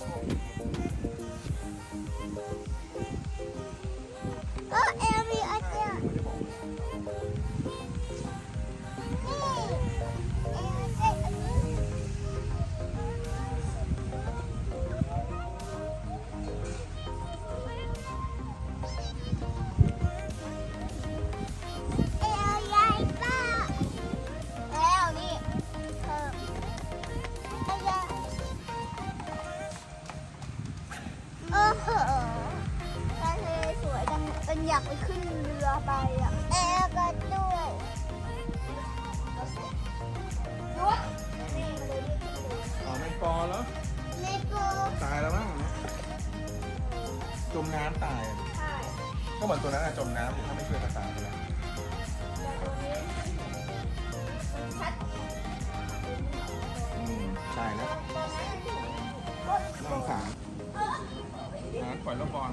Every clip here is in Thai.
home. นเรือไปอะแอร์ก็ด้วยยุบนี่มาเลยนี่ขึ้นเรืออ๋อแมงปอแล้วเลโก้ตายแล้วมั้งจมน้ำตายใช่ก็เหมือนตัวนั้นอะจมน้ำอยู่ถ้าไม่ช่วยกระตายไปแล้วแต่ตรงนี้มันชัดอืมใช่แล้วตรงนั้นที่น่าสงสารนะปล่อยลูกบอล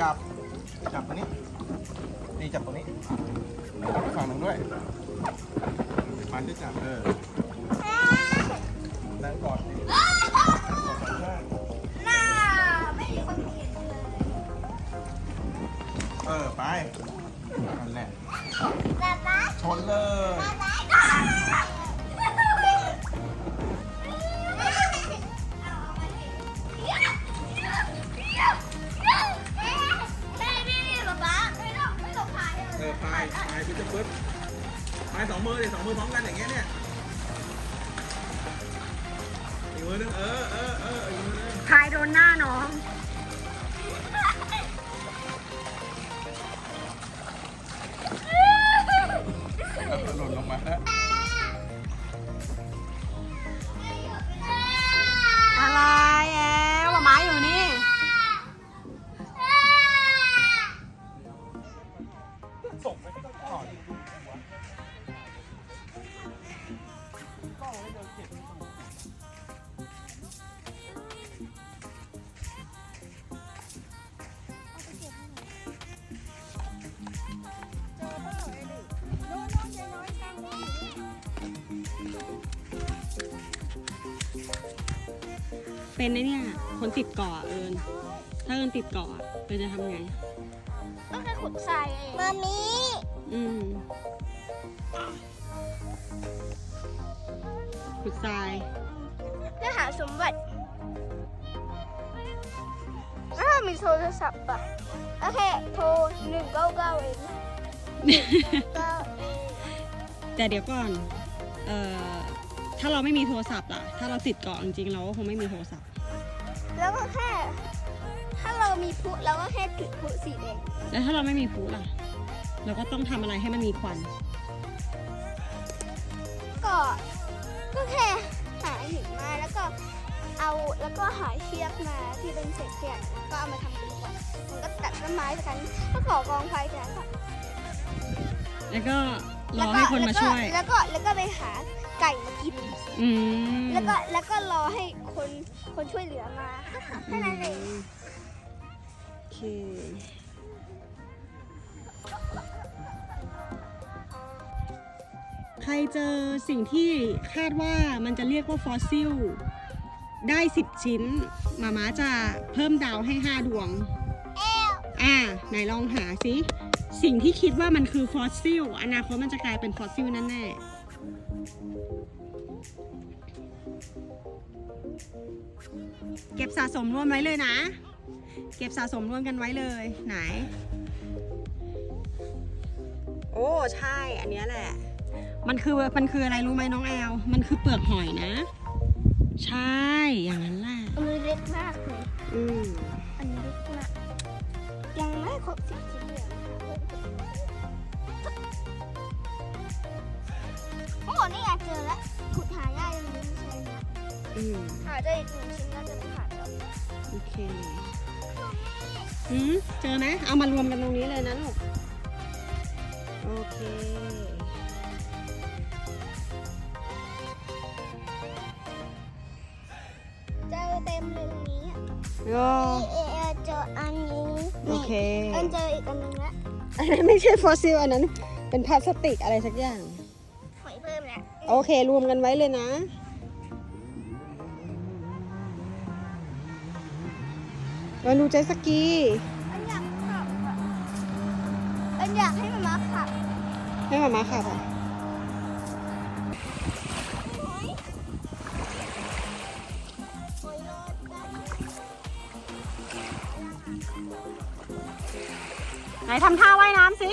จับ จับตัวนี้ นี่จับตัวนี้ไปฝั่งหนึ่งด้วยมาที่จับเออนั่งกอดดิกอดสองข้างหน้าไม่มีคนเห็นเลยเออ ไปนั่นแหละแบบนั้นชนเลย เป็นไอเนี่ย คนติดเกาะเอิญถ้าเอิญติดเกาะเอิญจะทำไง ก็แค่ขุดทรายเองมามีอืมขุดทรายแล้วหาสมบัติถ้ามีโทรศัพท์อะโอเค โทรหนึ่งเก้าเก้าเองเก้าเองแต่เดี๋ยวก่อน เอ่อ ถ้าเราไม่มีโทรศัพท์ล่ะ ถ้าเราติดเกาะจริงๆเราก็คงไม่มีโทรศัพท์ แล้วก็แค่ ถ้าเรามีพลุเราก็แค่จุดพลุสีแดงแล้วถ้าเราไม่มีพลุล่ะ เราก็ต้องทำอะไรให้มันมีควัน ก็ก็แค่หาหินมาแล้วก็เอาแล้วก็หาเชือกมาที่เป็นเศษเศษแล้วก็เอามาทำเป็นขวดมันก็ตัดต้นไม้จากกันก็ก่อกองไฟจากนั้นค่ะแล้วก็รอให้คนมาช่วย แล้วก็แล้วก็ไปหา ไก่มากิน อืมแล้วก็แล้วก็รอให้คนคนช่วยเหลือมาแค่นั้นเองโอเค ใครเจอสิ่งที่คาดว่ามันจะเรียกว่าฟอสซิล ได้ 10 ชิ้น มาม้าจะเพิ่มดาวให้ 5 ดวงอ่าไหนลองหาสิ สิ่งที่คิดว่ามันคือฟอสซิล อนาคตมันจะกลายเป็นฟอสซิลนั่นแเก็บสะสมรวมไว้เลยนะ เก็บสะสมรวมกันไว้เลยไหน โอ้ใช่ อันเนี้ยแหละ มันคือมันคืออะไรรู้ไหมน้องแอล มันคือเปลือกหอยนะ ใช่อย่างนั้นแหละอันนี้เล็กมากเลยอืมอันนี้เล็กมากยังไม่ครบสิบชิ้น อืมหาเจออีกหนึ่งชิ้นน่าจะไม่ขาดแล้วโอเคอืมเจอไหมเอามารวมกันตรงนี้เลยนะลูก โอเค เจอเต็มเลยตรงนี้อะโอ้เอเอเจออันนี้โอเคเอิญเจออีกอันนึงละอันนั้นไม่ใช่ฟอสซิลอันนั้น เป็นพลาสติกอะไรสักอย่างหอยเพิ่มแล้วโอเครวมกันไว้เลยนะ มาดูเจตสกีอันอยากขับอะอันอยากให้มันมาขับให้มามาค่ะค่ะหอยหอยรอดได้ไหนทำท่าว่ายน้ำสิ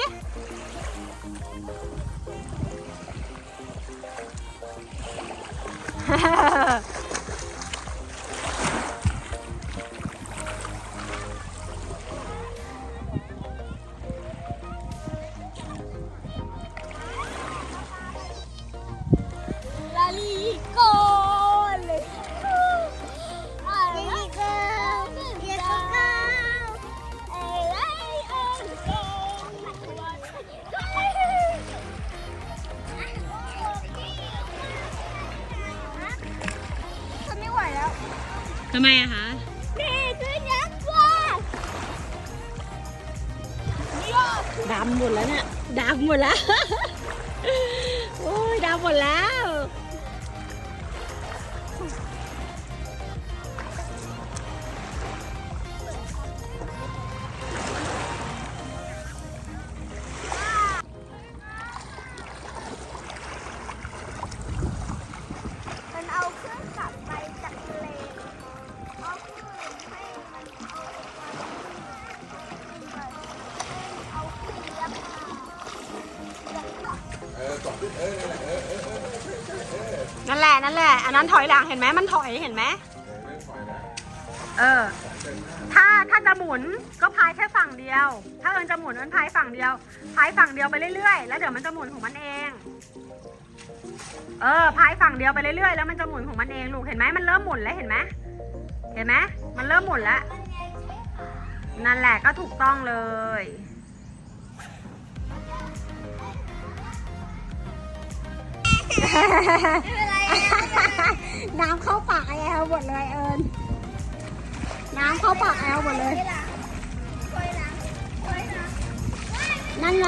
ำไมอะคะนี่คือยักษ์ว่าดำหมดแล้วเนี่ยดำหมดแล้ว โอ้ยดำหมดแล้ว นั่นแหละนั่นแหละอันนั้นถอยหลังเห็นไหมมันถอยเห็นไหมเออ ถ้าถ้าจะหมุนก็พายแค่ฝั่งเดียว ถ้าเอิญจะหมุนเอิญพายฝั่งเดียวพายฝั่งเดียวไปเรื่อยๆ แล้วเดี๋ยวมันจะหมุนของมันเอง เออพายฝั่งเดียวไปเรื่อยๆ แล้วมันจะหมุนของมันเองลูกเห็นไหมมันเริ่มหมุนแล้วเห็นไหมเห็นไหมมันเริ่มหมุนแล้วนั่นแหละก็ถูกต้องเลย ไม่เป็นไรน้ำเข้าปากแอลหมดเลยเอิญน้ำเข้าปากแอลหมดเลย นั่นไง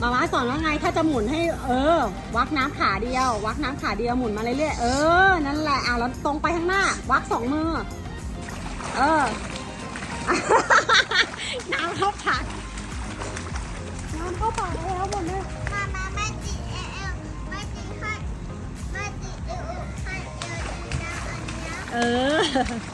มาม่าสอนว่าไงถ้าจะหมุนให้ เออ วักน้ำขาเดียว วักน้ำขาเดียวหมุนมาเรื่อยๆเออนั่นแหละอะแล้วตรงไปข้างหน้า วักสองมือ เออน้ำเข้าปากน้ำเข้าปากแล้วหมดเลย 嗯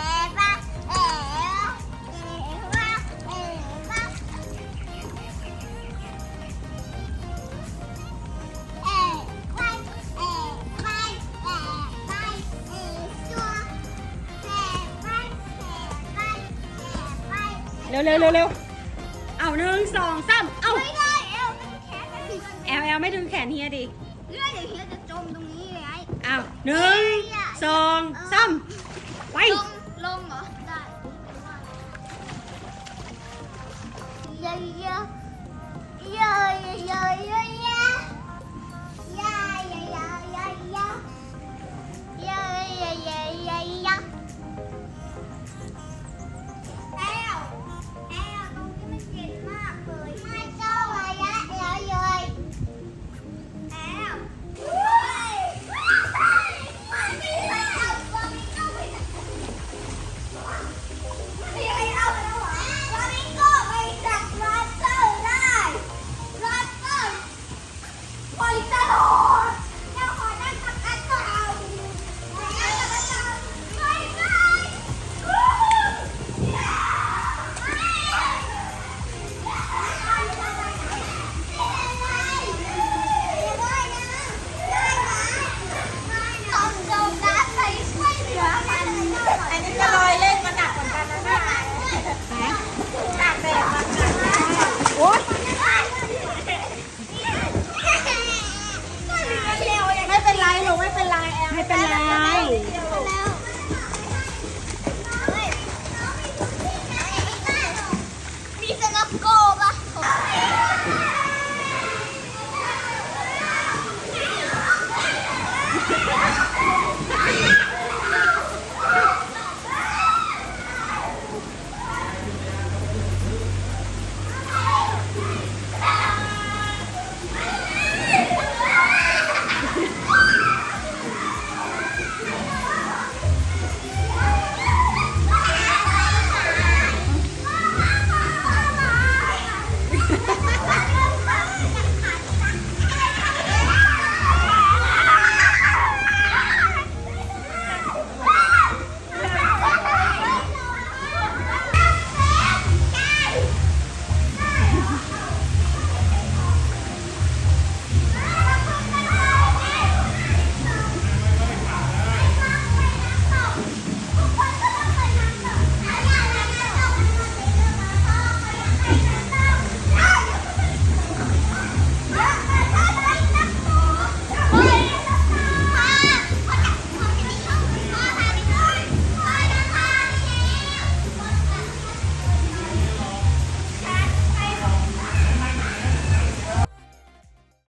เร็วเร็วเร็วเร็วเอาหนึ่งสองสามเอาไม่ได้เอลมันแขนมันแอลแอลไม่ดึงแขนเฮียดิเลื่อนอย่างเงี้ยจะจมตรงนี้เลยไอ้เอาหนึ่งสอง